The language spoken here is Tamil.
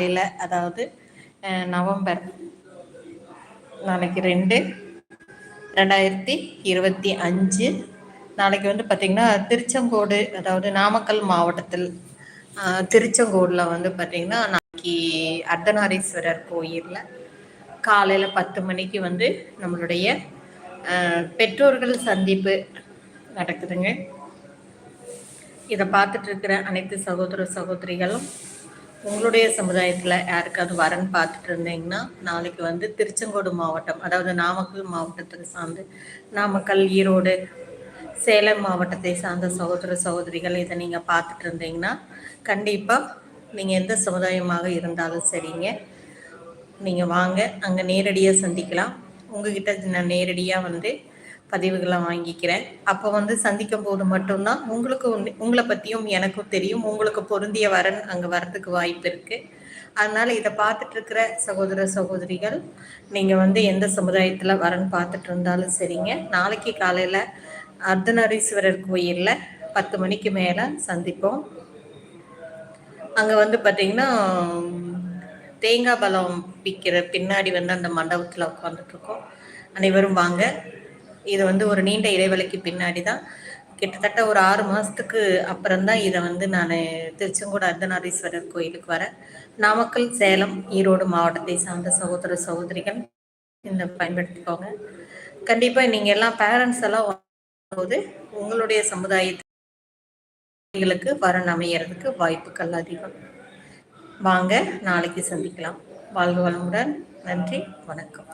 காலையில் அதாவது நவம்பர் நாளைக்கு ரெண்டு ரெண்டாயிரத்தி இருபத்தி அஞ்சு. நாளைக்கு வந்து பார்த்திங்கன்னா திருச்செங்கோடு அதாவது நாமக்கல் மாவட்டத்தில் திருச்செங்கோடில் வந்து பார்த்திங்கன்னா நாளைக்கு அர்த்தநாரீஸ்வரர் கோயிலில் காலையில் பத்து மணிக்கு வந்து நம்மளுடைய பெற்றோர்கள் சந்திப்பு நடக்குதுங்க. இதை பார்த்துட்டு இருக்கிற அனைத்து சகோதர சகோதரிகளும் உங்களுடைய சமுதாயத்தில் யாருக்காவது வரன்னு பார்த்துட்டு இருந்தீங்கன்னா நாளைக்கு வந்து திருச்செங்கோடு மாவட்டம் அதாவது நாமக்கல் மாவட்டத்துக்கு சார்ந்து நாமக்கல் ஈரோடு சேலம் மாவட்டத்தை சார்ந்த சகோதர சகோதரிகள் இதை நீங்கள் பார்த்துட்டு இருந்தீங்கன்னா கண்டிப்பாக நீங்கள் எந்த சமுதாயமாக இருந்தாலும் சரிங்க. நீங்கள் வாங்க அங்கே நேரடியாக சந்திக்கலாம். உங்ககிட்ட நான் நேரடியாக வந்து பதிவுகளை வாங்கிக்கிறேன். அப்போ வந்து சந்திக்கும் போது மட்டும்தான் உங்களுக்கு உங்களை பற்றியும் எனக்கும் தெரியும். உங்களுக்கு பொருந்திய வரன் அங்கே வர்றதுக்கு வாய்ப்பு இருக்குது அதனால் இதை பார்த்துட்டு இருக்கிற சகோதர சகோதரிகள் நீங்கள் வந்து எந்த சமுதாயத்தில் வரன் பார்த்துட்டு இருந்தாலும் சரிங்க. நாளைக்கு காலையில் அர்த்தநாரீஸ்வரர் கோயிலில் பத்து மணிக்கு மேலே சந்திப்போம். அங்கே வந்து பார்த்தீங்கன்னா தேங்காய் பழம் விற்கிற பின்னாடி வந்து அந்த மண்டபத்தில் உட்காந்துட்ருக்கோம் அனைவரும் வாங்க. இது வந்து ஒரு நீண்ட இடைவெளிக்கு பின்னாடி தான் கிட்டத்தட்ட ஒரு ஆறு மாதத்துக்கு அப்புறம் தான் இதை வந்து நான் திருச்செங்கோடு அர்த்தநாரீஸ்வரர் கோயிலுக்கு வரேன் நாமக்கல் சேலம் ஈரோடு மாவட்டத்தை சார்ந்த சகோதர சகோதரிகள் இந்த பயன்படுத்திக்கோங்க. கண்டிப்பாக நீங்கள் எல்லாம் பேரண்ட்ஸ் எல்லாம் போது உங்களுடைய சமுதாயத்துக்கு வரன் அமையறதுக்கு வாய்ப்புகள் அதிகம். வாங்க நாளைக்கு சந்திக்கலாம். வாழ்க வளமுடன். நன்றி வணக்கம்.